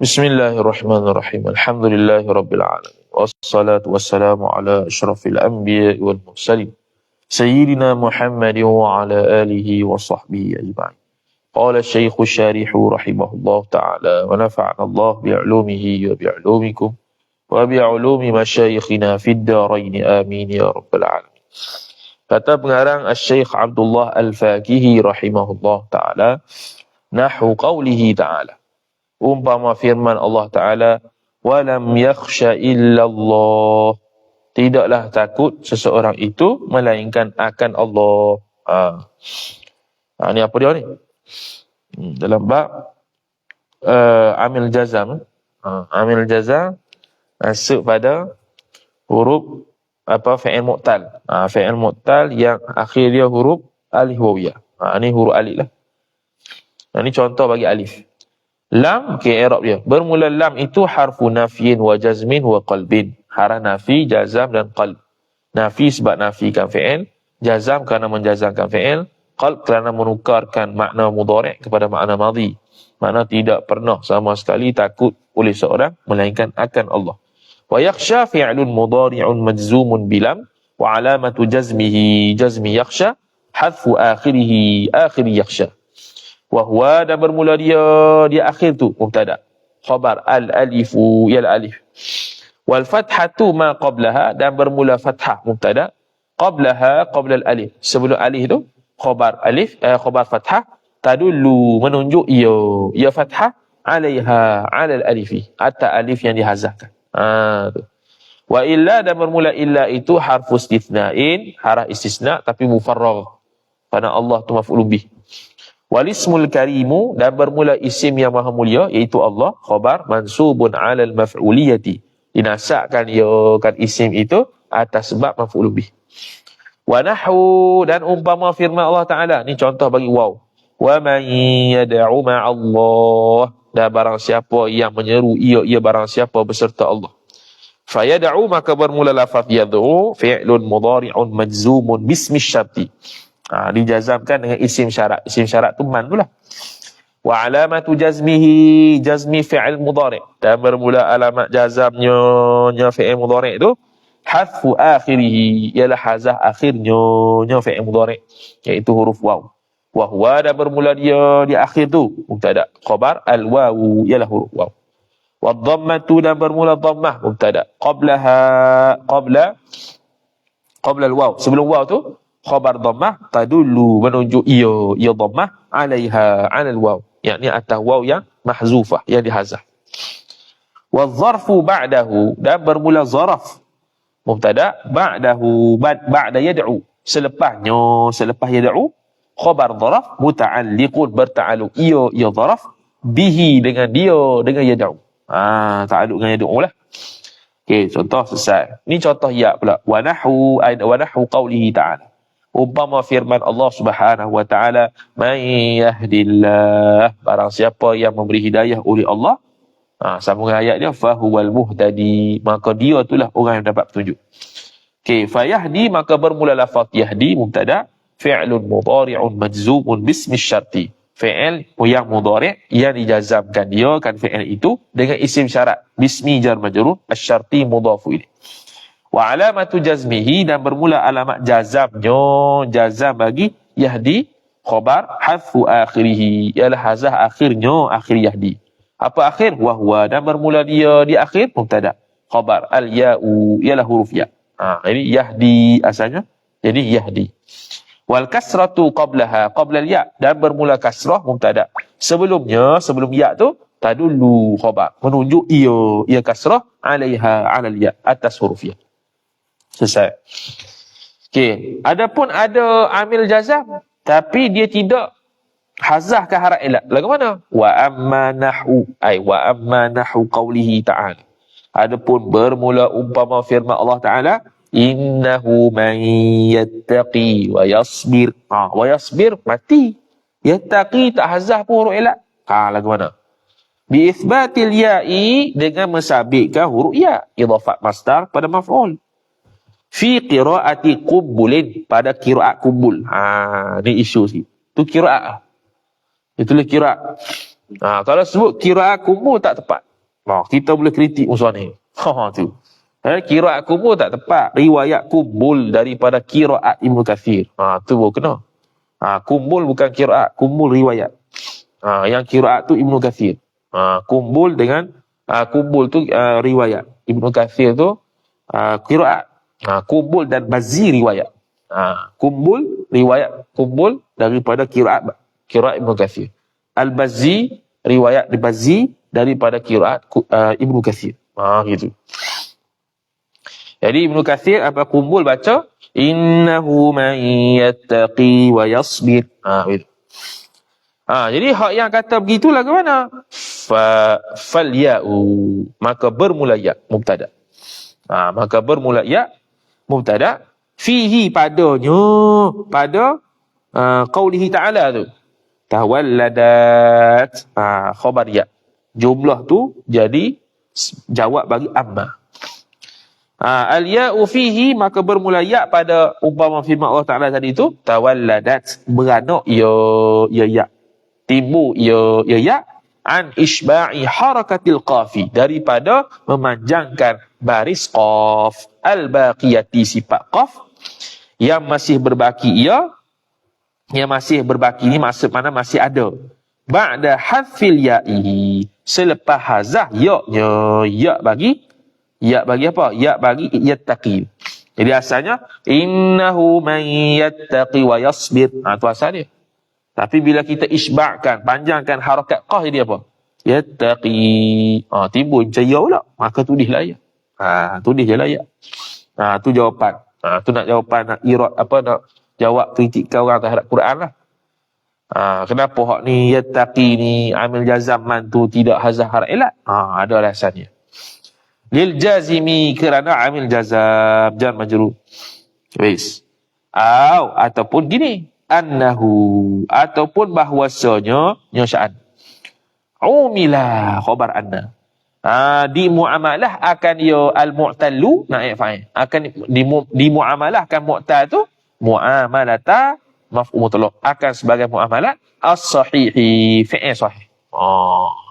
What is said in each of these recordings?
بسم الله الرحمن الرحيم الحمد لله رب العالمين والصلاة والسلام على أشرف الأنبياء والمرسلين سيدنا محمد وعلى آله وصحبه أجمعين قال الشيخ الشارح رحمه الله تعالى ونفعنا الله بعلومه وبعلومكم وبعلوم مشايخنا في الدارين آمين يا رب العالمين Kata pengarang Al-Syeikh Abdullah Al-Fakihi rahimahullah ta'ala Nahu qawlihi ta'ala. Umpama firman Allah ta'ala Walam yakhsha illallah Tidaklah takut seseorang itu Melainkan akan Allah ha. ha ni apa dia ni? Hmm, dalam bab uh, Amil Jazam ha, Amil Jazam Masuk pada huruf apa fi'il mu'tal. Ha, fi'il mu'tal yang akhir dia huruf alif wawiyah. Ha, ni huruf alif lah. Ha, contoh bagi alif. Lam ke Arab dia. Bermula lam itu harfu nafiin wa jazmin wa qalbin. Harah nafi, jazam dan qalb. Nafi sebab nafikan fi'il. Jazam kerana menjazamkan fi'il. Qalb kerana menukarkan makna mudarek kepada makna madhi. Makna tidak pernah sama sekali takut oleh seorang melainkan akan Allah. Wa yakhsha fi'lun mudari'un majzumun bilam wa alamatu jazmihi jazmi yakhsha hadfu akhirihi, akhiri yakhsha wahwa dan bermula dia di akhir tu mubtada khabar al alifu yal alif. Wal fathatu ma qablaha dan bermula fathah mubtada qablaha qabla al alif sebelum alif tu khabar alif eh, khabar fathah tadullu menunjuk ia. Ia fathah alaiha ala al alifi atta alif yang dihazahkan. Ha tu. Wa illa dan bermula illa itu harfu istithnain harah istisna tapi mufarrag karena Allah tu maf'ul bih. Wal ismul karimu dan bermula isim yang maha mulia iaitu Allah, khabar mansubun 'ala al maf'uliyati. Dinasakkan ia kan isim itu atas sebab maf'ul bih. Wa nahu dan umpama firman Allah Taala, ni contoh bagi waw. Wa man yad'u ma'allah dan barang siapa yang menyeru ia ia barang siapa beserta Allah. Fayad'u maka bermula lafaz yad'u fi'lun mudhari'un majzumun bismi syarti. Ha, dijazamkan dengan isim syarat. Isim syarat tu man pula. Wa alamatu jazmihi jazmi fi'il mudhari'. Dan bermula alamat jazamnya nya fi'il mudhari' tu hadfu akhirih ialah hazah akhirnya nya fi'il mudhari' iaitu huruf waw. Wa huwa dan bermula dia di akhir tu mubtada. Khabar al wawu ialah huruf waw. Wa dhammatu dan bermula dhammah mubtada. Qablaha qabla qabla al waw. Sebelum waw tu khabar dhammah tadullu menunjuk ia ia dhammah alaiha ala al waw. Yakni atas waw yang mahzufah yang dihazaf wa dharfu ba'dahu dan bermula zaraf mubtada ba'dahu ba'da yad'u. Selepasnya selepas yad'u khabar dharaf muta'alliqun berta'alluq. Ia ia dharaf bihi dengan dia dengan yad'u. Ha ta'alluq dengan yad'u lah. Okey contoh selesai ni contoh ya pula. Wa nahu wa nahu qawlihi ta'ala umpama firman Allah Subhanahu wa taala may yahdillah barang siapa yang memberi hidayah oleh Allah ha sambungan ayat dia fa huwal muhtadi maka dia itulah orang yang dapat petunjuk okey fa yahdi maka bermula lafaz yahdi mubtada fi'lun mudhari'un majzumun bismi syarti. Fi'il yang mudhari' yang dijazamkan dia kan fi'il itu dengan isim syarat bismi jar majrur asyarti mudhafu ilaih. Wa alamatu jazmihi dan bermula alamat jazamnya jazam bagi yahdi khabar hadfu akhirih ialah hazah akhirnya akhir yahdi. Apa akhir? Wahwa dan bermula dia di akhir mubtada. Khabar al ya'u ialah huruf ya. Ha, ini yahdi asalnya. Jadi yahdi wal kasratu qablaha qabla ya dan bermula kasrah mubtada sebelumnya sebelum ya tu tadullu khabar menunjuk ia ia kasrah alaiha alal ya atas huruf ya selesai. Okey. Adapun ada amil jazam tapi dia tidak hazah ke harap ilat lagu mana? Wa amma nahu ai wa amma nahu qawlihi ta'ala. Adapun bermula umpama firman Allah taala innahu man yattaqi wa yasbir. Ha wa yasbir mati. Yattaqi tak hazah pun huruf ilat ha lagu mana? Bi ya'i dengan mensabitkan huruf ya. Idafat masdar pada maf'ul fi qiraati qubulin pada qiraat kubul ha ni isu sikit tu qiraat itulah qiraat ha kalau sebut qiraat kubul tak tepat Nah, kita boleh kritik musuh ni. Ha tu. Eh, kiraat kubul tak tepat. Riwayat kubul daripada kiraat Ibnu Kathir. Ha, tu pun kena. Ha, kumbul bukan kiraat, kumbul riwayat. Ha, yang kiraat tu Ibnu Kathir. Ha, kumbul dengan ha, kumbul tu uh, riwayat. Ibnu Kathir tu uh, kiraat. Ha, kumbul dan bazi riwayat. Ha, kumbul riwayat kumbul daripada kiraat kiraat Ibnu Kathir. Al-Bazi riwayat Bazi daripada kiraat uh, Ibnu Kathir. Ha, gitu. Jadi Ibnu Kathir apa kumpul baca innahu man yattaqi wa yasbir. Ha gitu. Ha jadi hak yang kata begitulah ke mana? Fa fal ya'u maka bermula ya mubtada. Ha maka bermula ya mubtada fihi padanya pada uh, qaulihi ta'ala tu. Tawalladat ha khabar ya. Jumlah tu jadi jawab bagi amma. Ha, al-ya'u fihi maka bermula ya pada umpama firman Allah Taala tadi itu tawalladat beranak ya ya ya timbul ya ya ya an isba'i harakatil qafi daripada memanjangkan baris qaf al-baqiyati sifat qaf yang masih berbaki ia yang masih berbaki ini maksud mana masih ada ba'da hadfil ya'i selepas hazah ya ya bagi Ya bagi apa? Ya bagi yattaqi. Jadi asalnya innahu man yattaqi wa yasbir. Ha tu asal dia. Tapi bila kita isba'kan, panjangkan harakat qah jadi apa? Yattaqi. Ha timbul cahaya pula. Maka tulis lah ya. Ha tulis je lah ya. Ha tu jawapan. Ha tu nak jawapan nak irat apa nak jawab kritikan orang terhadap Quran lah. Ha, kenapa hak ni yattaqi ni amil jazam man tu tidak hazah harap elak? Ha ada alasannya lil jazimi kerana amil jazam jar majrur wis au ataupun gini annahu ataupun bahwasanya nyosyaan umila khabar anna ha, di muamalah akan yo al mu'tallu naik fa'il akan di, di muamalah akan mu'tal tu muamalata maf'ul mutlaq akan sebagai muamalah as-sahihi fi'il sahih oh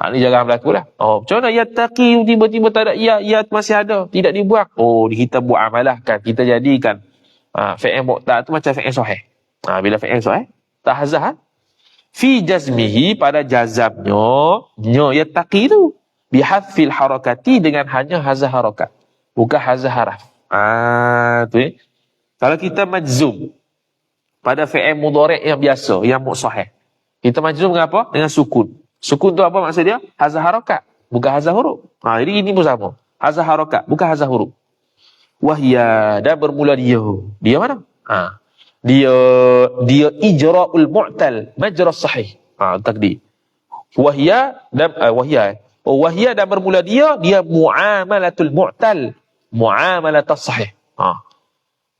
Ha, ni jarang berlaku lah. Oh, macam mana yattaqi tiba-tiba tak ada ya, ya masih ada. Tidak dibuang. Oh, kita buat amalah kan. Kita jadikan ha, fi'il mu'ta tu macam fi'il sahih. Ha, bila fi'il sahih, tak hazah. Ha? Fi jazmihi pada jazamnya, nyo yattaqi tu. Bihadfil harakati dengan hanya hazah harakat. Bukan hazah haraf. Ah, tu eh. Kalau kita majzum pada fi'il mudhari' yang biasa, yang mu'sahih. Kita majzum dengan apa? Dengan sukun. Sukun tu apa maksud dia? Hazah harokat. Bukan hazah huruf. Ha, jadi ini pun sama. Hazah harokat. Bukan hazah huruf. Wahya. Dan bermula dia. Dia mana? Ha. Dia dia ijra'ul mu'tal. Majra sahih. Ha, takdir. Wahya dan uh, wahya. Oh, wahya dan bermula dia. Dia mu'amalatul mu'tal. Mu'amalatul sahih. Ha.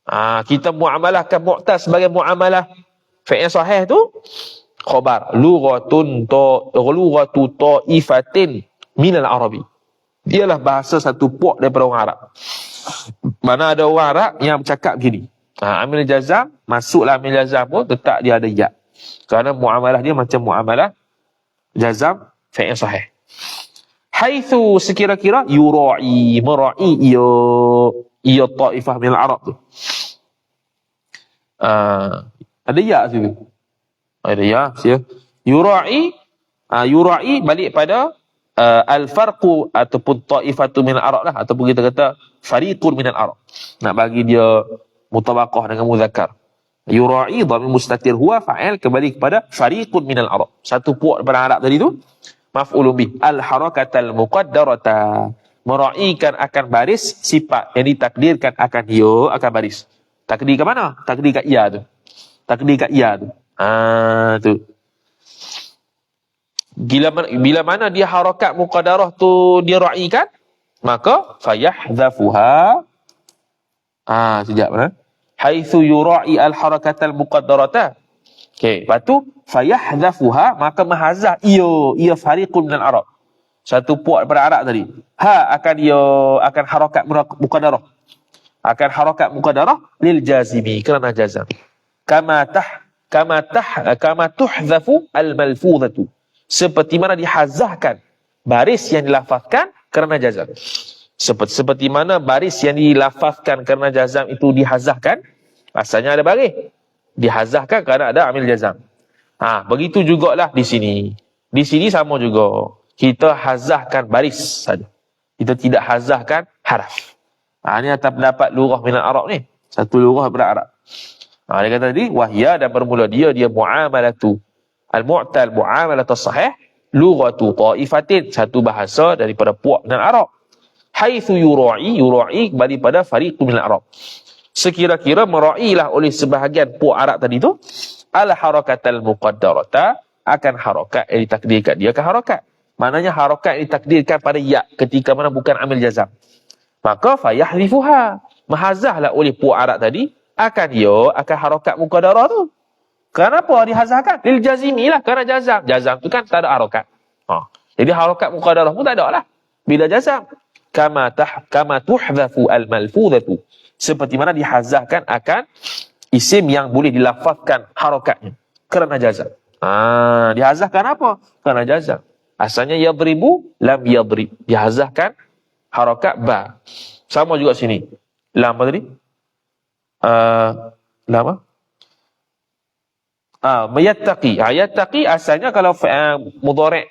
Ha, kita mu'amalahkan mu'tal sebagai mu'amalah fi'il sahih tu khabar lughatun to lughatu taifatin minal arabi dialah bahasa satu puak daripada orang Arab mana ada orang Arab yang bercakap gini ha, amil jazam masuklah amil jazam pun tetap dia ada ya kerana muamalah dia macam muamalah jazam fi'il sahih haitsu sekira-kira yura'i mara'i ia ia taifah min al-arab tu uh, ada ya situ ada ya, sia. Yura'i uh, yura'i balik pada uh, al-farqu ataupun ta'ifatu min al-arab lah ataupun kita kata fariqun min al-arab. Nak bagi dia mutabaqah dengan muzakkar. Yura'i dhamir mustatir huwa fa'il kembali kepada fariqun min al-arab. Satu puak daripada Arab tadi tu maf'ulun bih al-harakatal muqaddarata mera'ikan akan baris sifat yang ditakdirkan akan dia akan baris. Takdir ke mana? Takdir kat ia tu. Takdir kat ia tu. Ah tu. Bila bila mana dia harakat muqaddarah tu dia raikan, maka fayahdhafuha ah sejak mana? Haitsu yura'i al harakat al muqaddarata. Okey, lepas tu fayahdhafuha maka mahazah iyo ia fariqun min al arab. Satu puak daripada Arab tadi. Ha akan dia akan harakat muqaddarah. Akan harakat muqaddarah lil jazimi kerana jazam. Kama tah kama tah kama tuhzafu al malfuzatu seperti mana dihazahkan baris yang dilafazkan kerana jazam. Seperti, seperti mana baris yang dilafazkan kerana jazam itu dihazahkan, asalnya ada baris. Dihazahkan kerana ada amil jazam. Ha, begitu jugalah di sini. Di sini sama juga. Kita hazahkan baris saja. Kita tidak hazahkan haraf. Ha, ini atas pendapat lurah minat Arab ni. Satu lurah daripada Arab. Ha, dia kata tadi, wahya dan bermula dia, dia mu'amalatu. Al-mu'tal mu'amalatu sahih. Lughatu ta'ifatin. Satu bahasa daripada puak minat Arab. Haithu yura'i, yura'i kembali pada fariqu minat Arab. Sekira-kira mera'ilah oleh sebahagian puak Arab tadi tu. Al-harakatal muqaddarata akan harakat yang ditakdirkan. Dia akan harakat. Maknanya harakat yang ditakdirkan pada ya ketika mana bukan amil jazam. Maka fayahrifuha mahazahlah oleh puak Arab tadi, akan dia akan harokat muka darah tu. Kenapa dihazahkan? Lil jazimi lah, kerana jazam. Jazam tu kan tak ada harokat. Ha. Jadi harokat muka darah pun tak ada lah. Bila jazam. Kama, tah, kama tuhzafu al-malfudhatu. Seperti mana dihazahkan akan isim yang boleh dilafazkan harokatnya. Kerana jazam. Ha, dihazahkan apa? Kerana jazam. Asalnya yadribu, lam yadrib. Dihazahkan harokat ba. Sama juga sini. Lam apa tadi? Uh, lam apa? Ah, uh, yattaqi. Ah, yattaqi asalnya kalau uh, mudhari'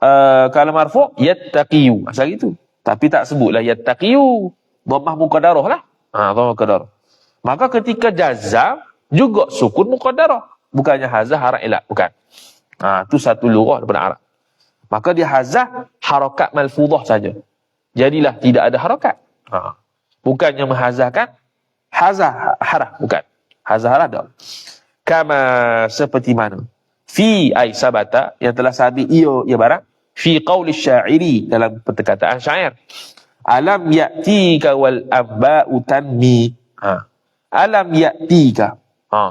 uh, kalau marfu' yattaqiyu. Asal gitu. Tapi tak sebutlah yattaqiyu. Dhammah muqaddarah lah. Ah, dhammah muqaddarah. Maka ketika jazam juga sukun muqaddarah. Bukannya hazah harap ilat. Bukan. Ah, tu satu lurah daripada Arab. Maka dia hazah harakat malfudah saja. Jadilah tidak ada harakat. Ha. Bukannya menghazahkan hazah harah bukan. Hazah harah tak. Kama seperti mana? Fi ay sabata yang telah sabit iyo ya barang fi qauli syairi dalam perkataan syair. Alam ya'tika wal abba'u tanmi. Ha. Alam ya'tika. Ha.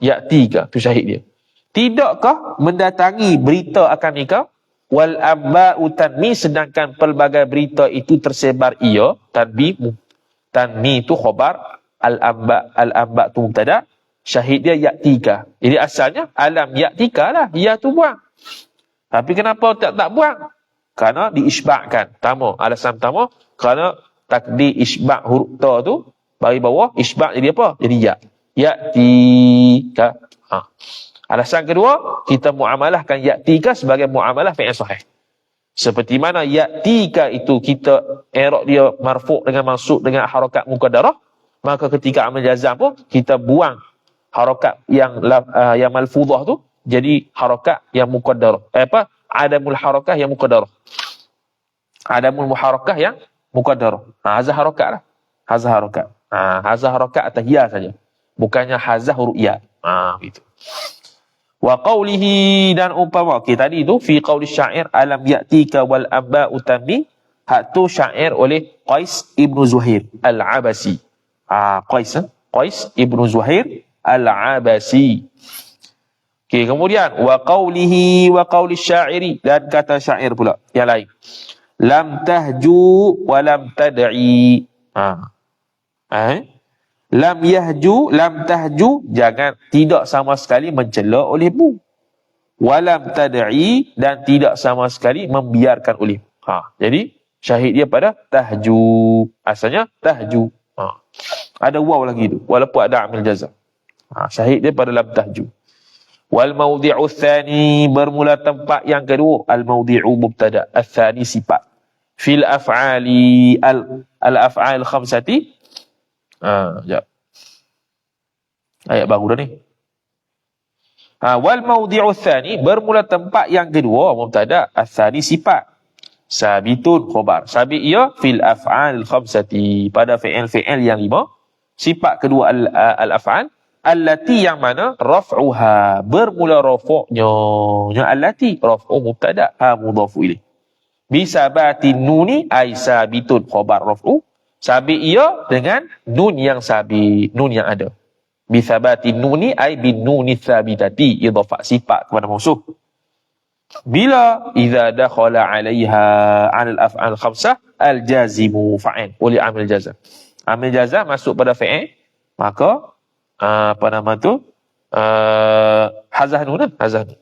Ya'tika tu syahid dia. Tidakkah mendatangi berita akan nikah wal abba'u tanmi sedangkan pelbagai berita itu tersebar ia tanbi tanmi itu khabar al amba al amba tu mubtada syahid dia ya'tika jadi asalnya alam ya'tika lah ia tu buang tapi kenapa tak tak buang kerana diisbahkan tamu alasan pertama kerana takdir isbah huruf ta tu bagi bawah isbah jadi apa jadi ya ya'tika ha Alasan kedua, kita muamalahkan ya'tika sebagai muamalah fi'il sahih. Seperti mana ya'tika itu kita erok dia marfu' dengan masuk dengan harakat mukadarah, maka ketika amal jazam pun kita buang harakat yang uh, yang malfudhah tu jadi harakat yang muqaddarah. Eh, apa? Adamul harakah yang muqaddarah. Adamul muharakah yang muqaddarah. Ha, hazah harakat lah. Hazah harakat. Ha, hazah harakat atas ya saja. Bukannya hazah huruf ya. Ha, gitu wa qawlihi dan umpama okay, tadi tu fi qawli syair alam ya'tika wal abba utami hak tu syair oleh Qais ibnu Zuhair al-Abasi ah Qais eh? Qais ibnu Zuhair al-Abasi Okay, kemudian wa qawlihi wa qawli syairi. Dan kata syair pula yang lain. Lam tahju wa lam tad'i. Ha. Eh? Lam yahju lam tahju jangan tidak sama sekali mencela olehmu. Walam tad'i dan tidak sama sekali membiarkan oleh ha jadi syahid dia pada tahju. Asalnya tahju. Ha. Ada waw lagi tu walaupun ada amil jazam. Ha syahid dia pada lam tahju wal mawdi'u tsani bermula tempat yang kedua al mawdi'u mubtada tsani sifat fil af'ali al al af'al khamsati Ha, ya. Ayat baru dah ni. Ha, wal mawdi'u tsani bermula tempat yang kedua mubtada tsani sifat. Sabitun khabar. Sabit ia fil af'al khamsati pada fi'il-fi'il yang lima. Sifat kedua al, al allati yang mana raf'uha bermula raf'nya. Yang allati raf'u mubtada ha mudhafu ilaih. Bisabatin nuni ay sabitun khabar raf'u Sabit ia dengan nun yang sabit, nun yang ada. Bi thabati nuni ai bin nuni thabitati idhafa sifat kepada musuh. Bila idza dakhala 'alaiha 'ala al-af'al khamsah al-jazimu fa'il oleh amil jazam. Amil jazam masuk pada fi'il maka uh, apa nama tu? Uh, hazah nun, hazah nun.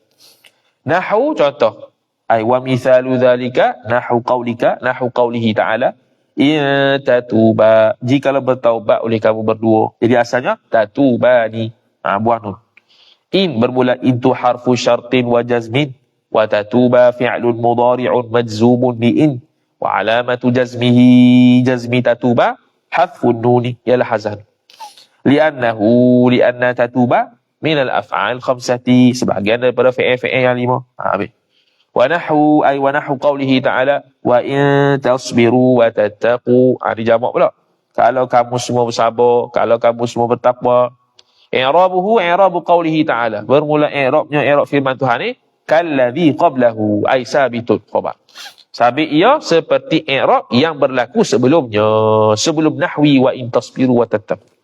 Nahu contoh. ay wa mithalu dhalika nahu qaulika nahu qaulihi ta'ala. In tatuba. Jika bertaubat oleh kamu berdua. Jadi asalnya tatubani. Ha, buah nun. In bermula itu harfu syartin wa jazmin. Wa tatuba fi'lun mudari'un majzumun bi in. Wa alamatu jazmihi jazmi tatuba hadfun nuni. Ialah hazan li'annahu li'anna tatuba min al-af'al khamsati sebahagian daripada fi'il-fi'il yang lima. Ha, habis. Wa nahwu ay wa nahwu qawlihi ta'ala wa in tasbiru wa tattaqu ha, ada jamak pula. Kalau kamu semua bersabar, kalau kamu semua bertakwa. I'rabuhu i'rabu qawlihi ta'ala. Bermula i'rabnya i'rab firman Tuhan ni kalladhi qablahu ay sabitun khabar. Sabit ia seperti i'rab yang berlaku sebelumnya, sebelum nahwi wa in tasbiru wa tattaqu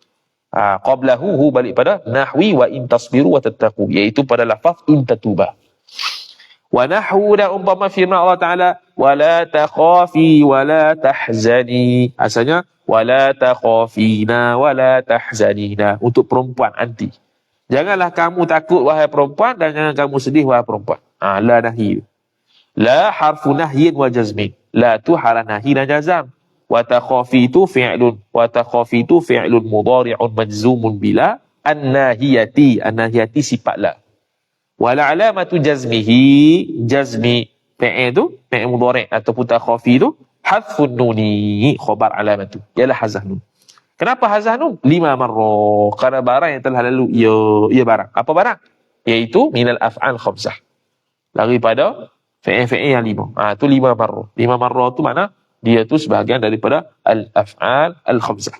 ha, qablahu hu balik pada nahwi wa in tasbiru wa tattaqu iaitu pada lafaz in tatuba wa nahwu dan umpama firman Allah Taala wala takhafi wala tahzani. Asalnya wala takhafina wala tahzanina. Untuk perempuan anti. Janganlah kamu takut wahai perempuan dan jangan kamu sedih wahai perempuan. Ha, la nahi. La harfu nahyin wa jazmin. La tu hala nahi dan jazam wa takhafitu fi'lun. Wa takhafitu fi'lun mudari'un majzumun bila an-nahiyati. An-nahiyati sifat la wala alamatu jazmihi. Jazmi fi'il tu fi'il mudhari' ataupun takhafi tu hadfun nuni. Khabar alamatu. Ialah hazah nun. Kenapa hazah nun? Lima marra. Kerana barang yang telah lalu ia ia barang. Apa barang? Iaitu minal af'al khamsah. Daripada fi'il-fi'il yang lima. Ha, tu lima marra. Lima marra tu mana dia tu sebahagian daripada al-af'al al-khamsah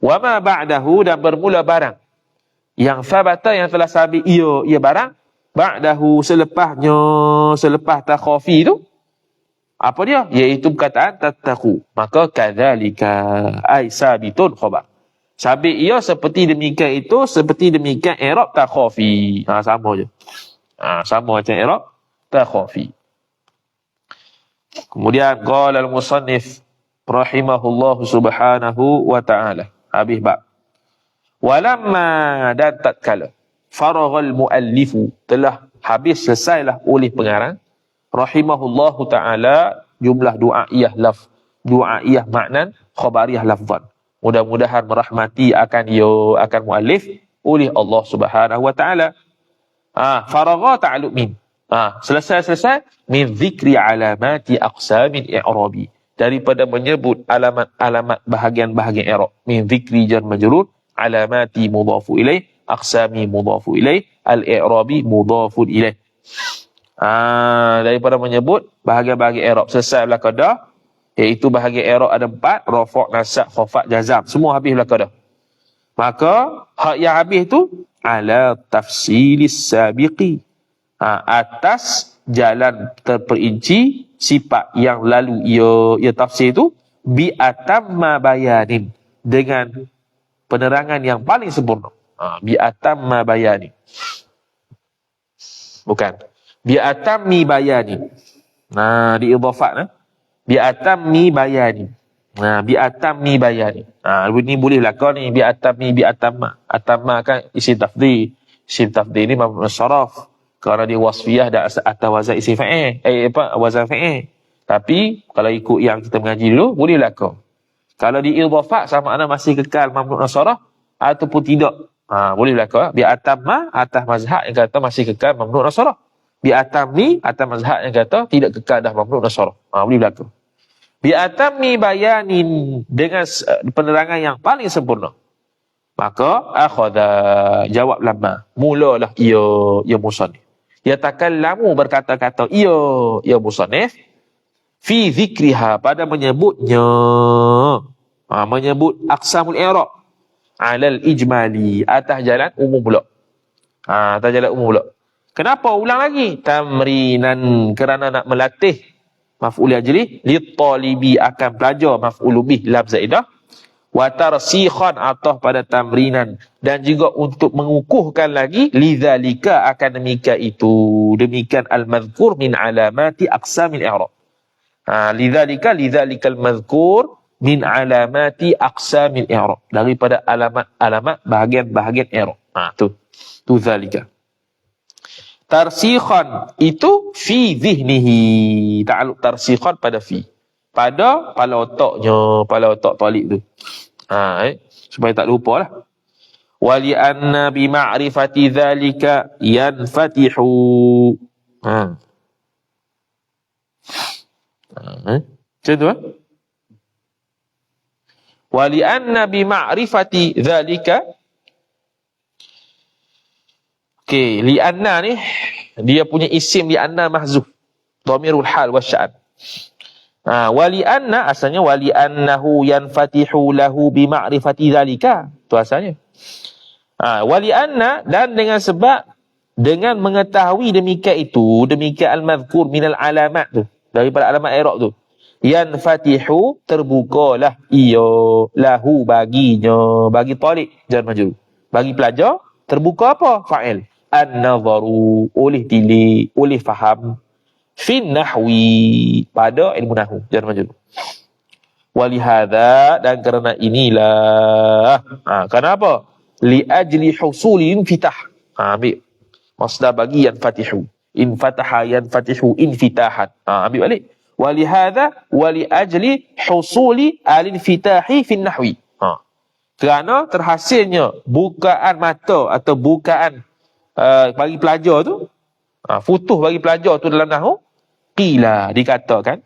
wa ma ba'dahu dan bermula barang. Yang sabata yang telah sabit ia ia barang ba'dahu selepasnya selepas takhafi tu apa dia? Iaitu perkataan tattaqu. Maka kadzalika ai sabitun khabar. Sabit ia seperti demikian itu seperti demikian i'rab takhafi. Ha sama je. Ha sama macam i'rab takhafi kemudian qala al-musannif rahimahullahu subhanahu wa ta'ala. Habis bab. Walamma dan tatkala faraghal muallifu telah habis selesailah oleh pengarang rahimahullahu taala jumlah doa iyah laf doa iyah maknan khabariyah lafzan. Mudah-mudahan merahmati akan yo akan muallif oleh Allah Subhanahu wa taala. Ah faragha ta'alluq min ah selesai-selesai min zikri alamati aqsamin i'rabi. Daripada menyebut alamat-alamat bahagian-bahagian i'rab. Min zikri jar majrur alamati mudhafu ilaih aqsami mudhafu ilaih al-i'rabi mudhafu ilaih ah daripada menyebut bahagian-bahagian i'rab. Selesai belaka dah iaitu bahagian i'rab ada empat rafa' nasab khafat jazam. Semua habis belaka dah maka hak yang habis tu ala tafsilis sabiqi ha, atas jalan terperinci sifat yang lalu ia ia tafsir tu bi atamma bayanin dengan penerangan yang paling sempurna. Ha, bi atamma bayani. Bukan. Bi atammi bayani. Nah, di idhafat nah. Bi atammi bayani. Nah, bi atammi bayani. Ha, ini boleh lah kau ni bi atammi bi atamma. Atamma kan isi tafdhi. Isi tafdhi ni mampu Kerana dia wasfiyah dan atas wazan isi fa'il. Eh, apa? Wazan fa'il. Tapi, kalau ikut yang kita mengaji dulu, bolehlah kau. Kalau di idhafat sama ada masih kekal mamluk nasarah ataupun tidak. Ha, boleh berlaku. Ha? Bi atamma atas mazhab yang kata masih kekal mamluk nasarah. Bi atammi atas mazhab yang kata tidak kekal dah mamluk nasarah. Ha, boleh berlaku. Bi atammi bayanin dengan penerangan yang paling sempurna. Maka akhadha jawab lama. Mulalah ia ia musannif. Ia takkan lamu berkata-kata ia ia musannif fi zikriha pada menyebutnya. Ha, menyebut aqsamul i'rab. Alal ijmali atas jalan umum pula. Ha, atas jalan umum pula. Kenapa ulang lagi? Tamrinan kerana nak melatih maf'ul ajli li talibi akan belajar maf'ul bih lam zaidah wa tarsikhan atau pada tamrinan dan juga untuk mengukuhkan lagi lidzalika akan demikian itu demikian al-madhkur min alamati aqsamil i'rab Ha, lidzalika lidzalikal mazkur min alamati aqsamil i'rab daripada alamat-alamat bahagian-bahagian i'rab. Ha tu. Tu zalika. Tarsikhan itu fi zihnihi. Ta'aluk tarsikhan pada fi. Pada kepala otaknya, kepala otak talik tu. Ha, eh? Supaya tak lupa lah. Wali anna bima'rifati dhalika yanfatihu. Ha. Ha, eh? Macam tu eh? Wali anna bima'rifati dhalika Okey, li anna ni dia punya isim li anna mahzuf. Dhamirul hal wa sya'an. Ha, wali anna asalnya wali annahu yanfatihu lahu bi ma'rifati zalika. Tu asalnya. Ha, wali anna dan dengan sebab dengan mengetahui demikian itu, demikian al-madhkur minal alamat tu. Daripada alamat i'rab tu. Yanfatihu terbukalah iyo lahu baginya, bagi talik jar majrur. Bagi pelajar terbuka apa? Fa'il an-nazaru oleh tilik, oleh faham fin nahwi pada ilmu nahwu. Jangan maju. Walihada dan kerana inilah. Ha, kenapa? Li ajli husuli infitah. Ha, ambil. Masdar bagi yang fatihu. Infataha yang fatihu infitahat. Ha, ambil balik. Walihada wali ajli husuli al-infitahi fin nahwi. Ha. Kerana terhasilnya bukaan mata atau bukaan uh, bagi pelajar tu uh, futuh bagi pelajar tu dalam nahu qila dikatakan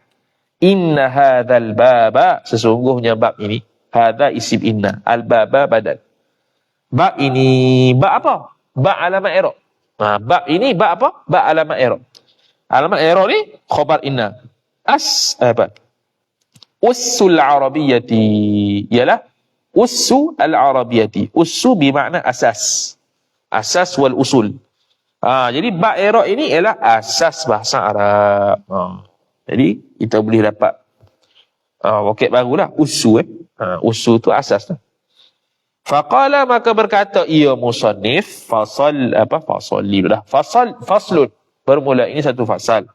inna hadzal baba. Sesungguhnya bab ini hadza isim inna. Al baba badal bab ini bab apa? Bab alamat i'rab ha, bab ini bab apa? Bab alamat i'rab alamat i'rab ni khabar inna. As apa? Usul arabiyyati ialah usul al arabiyyati usul bermakna asas. Asas wal usul. Ha, jadi bab i'rab ini ialah asas bahasa Arab. Ha, jadi kita boleh dapat ha, vocab barulah usul eh. Ha, usul tu asas tu. Faqala maka berkata ia musannif fasal apa fasalli lah. Fasal faslun bermula ini satu fasal.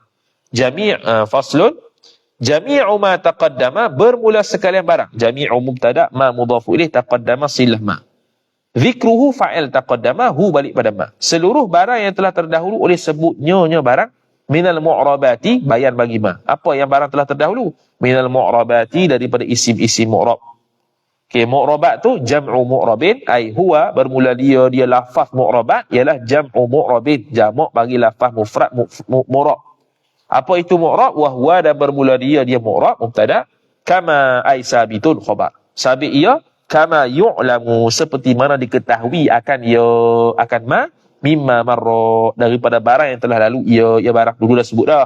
Jami' uh, faslun jami'u ma taqaddama bermula sekalian barang. Jami'u mubtada ma mudhafu ilaih taqaddama silah ma. Zikruhu fa'il taqaddama hu balik pada ma. Seluruh barang yang telah terdahulu oleh sebutnya barang minal mu'rabati bayan bagi ma. Apa yang barang telah terdahulu? Minal mu'rabati daripada isim-isim mu'rab. Okey, mu'rabat tu jam'u mu'rabin ai huwa bermula dia dia lafaz mu'rabat ialah jam'u mu'rabin. Jamak bagi lafaz mufrad mu'rab. Apa itu mu'rab? Wa huwa dan bermula dia dia mu'rab mubtada kama ai sabitun khabar. Sabit ia kama yu'lamu seperti mana diketahui akan ia akan ma mimma marra. Daripada barang yang telah lalu ia ia barang. Dulu dah sebut dah.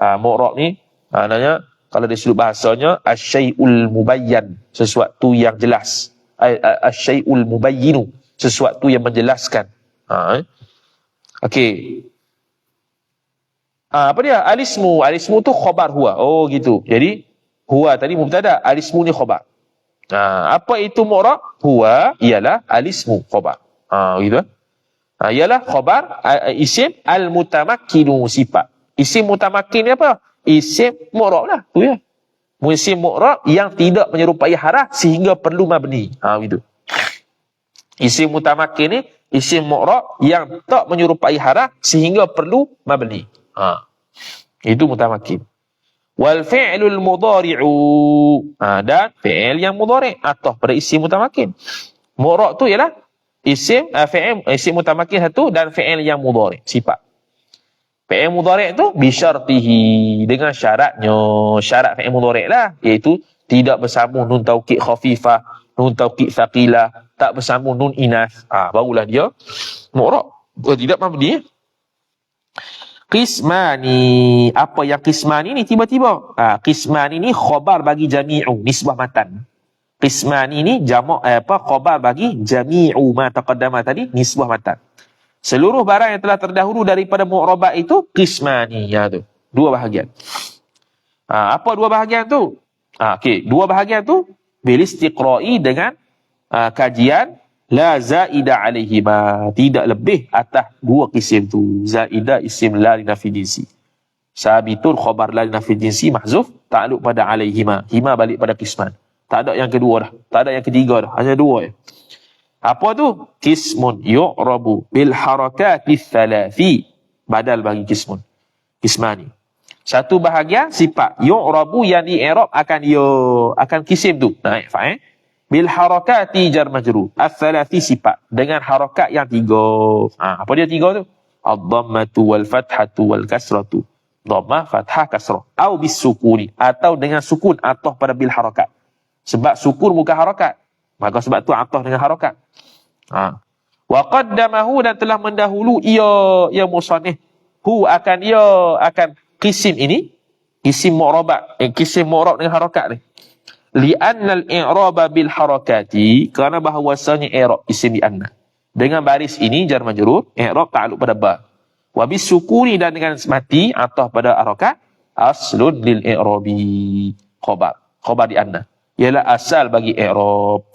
Ha, mu'rab ni maknanya kalau dari sudut bahasanya asyai'ul mubayyan sesuatu yang jelas. Asyai'ul mubayyinu sesuatu yang menjelaskan. Ha, eh? okey. Ha, apa dia? Alismu. Alismu tu khabar huwa. Oh gitu. Jadi huwa tadi mubtada. Alismu ni khabar Ha, apa itu mu'rab? Huwa ialah alismu khabar. Ha, gitu. Ha, ialah khabar isim al-mutamakkinu sifat. Isim mutamakkin ni apa? Isim mu'rab lah. Tu ya. Isim mu'rab yang tidak menyerupai harah sehingga perlu mabni. Ha, gitu. Isim mutamakkin ni isim mu'rab yang tak menyerupai harah sehingga perlu mabni. Ha. Itu mutamakkin wal fi'lul mudhari'u. Ha, dan fi'il yang mudhari' atau pada isim mutamakin. Mu'ra' tu ialah isim uh, fi'il isim mutamakin satu dan fi'il yang mudhari' sifat. Fi'il mudhari' tu bi syartihi dengan syaratnya. Syarat fi'il mudhari' lah iaitu tidak bersambung nun taukid khafifah nun taukid thaqilah tak bersambung nun inas. Ah ha, barulah dia mu'ra' tidak mabni Qismani. Apa yang qismani ni tiba-tiba? Ha, qismani ni khobar bagi jami'u. Nisbah matan. Qismani ni jamak eh, apa khobar bagi jami'u ma taqaddama tadi nisbah matan. Seluruh barang yang telah terdahulu daripada mu'rabat itu qismani. Ya tu. Dua bahagian. Ha, apa dua bahagian tu? Ha, okay. Dua bahagian tu bil istiqra'i dengan uh, kajian La zaida alaihi ma. Tidak lebih atas dua kisim tu. Zaida isim la li nafi jinsi. Sabitun khabar la li nafi jinsi mahzuf. Ta'aluk pada alaihi ma. Hima balik pada kisman. Tak ada yang kedua dah. Tak ada yang ketiga dah. Hanya dua ya. Apa tu? Kismun yu'rabu bil harakati thalathi. badal bagi kismun. Kismani. Satu bahagian sifat yu'rabu yang di i'rab akan yo akan kisim tu. Naik fa eh. Bil harakati jar majrur. Ats-tsalati sifat dengan harakat yang tiga. Ha, apa dia tiga tu? Ad-dhammatu wal fathatu wal kasratu. Dhammah, fathah, kasrah. Au bis sukuni atau dengan sukun atau pada bil harakat. Sebab sukun bukan harakat. Maka sebab tu atah dengan harakat. Ha. Wa qaddamahu dan telah mendahulu ia ya musannif hu akan ia akan kisim ini kisim mu'rabat eh, kisim mu'rab dengan harakat ni li'anna al-i'raba bil harakati kerana bahawasanya i'rab isim di anna dengan baris ini jar majrur i'rab ta'alluq pada ba. Wa bis sukuni dan dengan mati atau pada harakat aslun lil i'rabi khabar khabar di anna ialah asal bagi i'rab.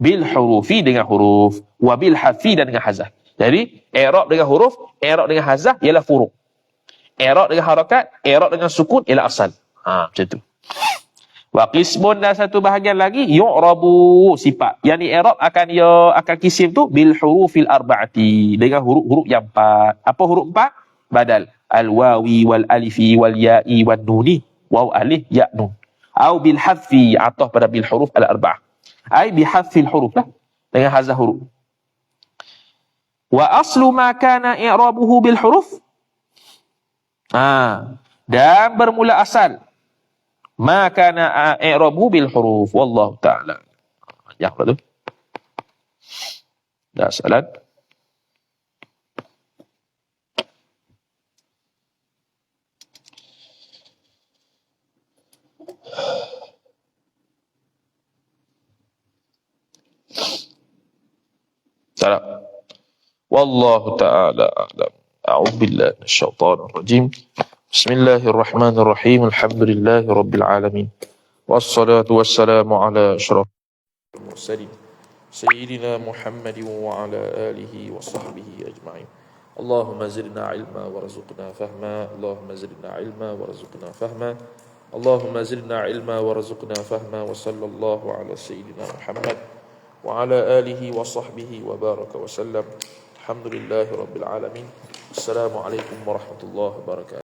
Bil hurufi dengan huruf. Wa bil hafi dan dengan hazah. Jadi i'rab dengan huruf i'rab dengan hazah ialah furu' I'rab dengan harakat, i'rab dengan sukun ialah asal. Ha, macam tu. Wa qismun dan satu bahagian lagi yu'rabu sifat. Yang ni i'rab akan ya akan kisim tu bil hurufil arba'ati dengan huruf-huruf yang empat. Apa huruf empat? Badal al wawi wal alifi wal ya'i wan nuni waw alif ya nun. Au bil hadfi atau pada bil huruf al arba'ah. Ai bi hadfil huruf lah dengan hazah huruf. Wa aslu ma kana i'rabuhu bil huruf Ha. Dan bermula asal. ما كان إعرابه بالحروف والله تعالى. يحفظه مثلا سلام. والله تعالى أعلم. أعوذ بالله من الشيطان الرجيم. بسم الله الرحمن الرحيم الحمد لله رب العالمين والصلاة والسلام على أشرف المرسلين سيدنا محمد وعلى آله وصحبه أجمعين اللهم زدنا علما ورزقنا فهما اللهم زدنا علما ورزقنا فهما اللهم زدنا علما ورزقنا فهما وصلى الله على سيدنا محمد وعلى آله وصحبه وبارك وسلم الحمد لله رب العالمين السلام عليكم ورحمة الله وبركاته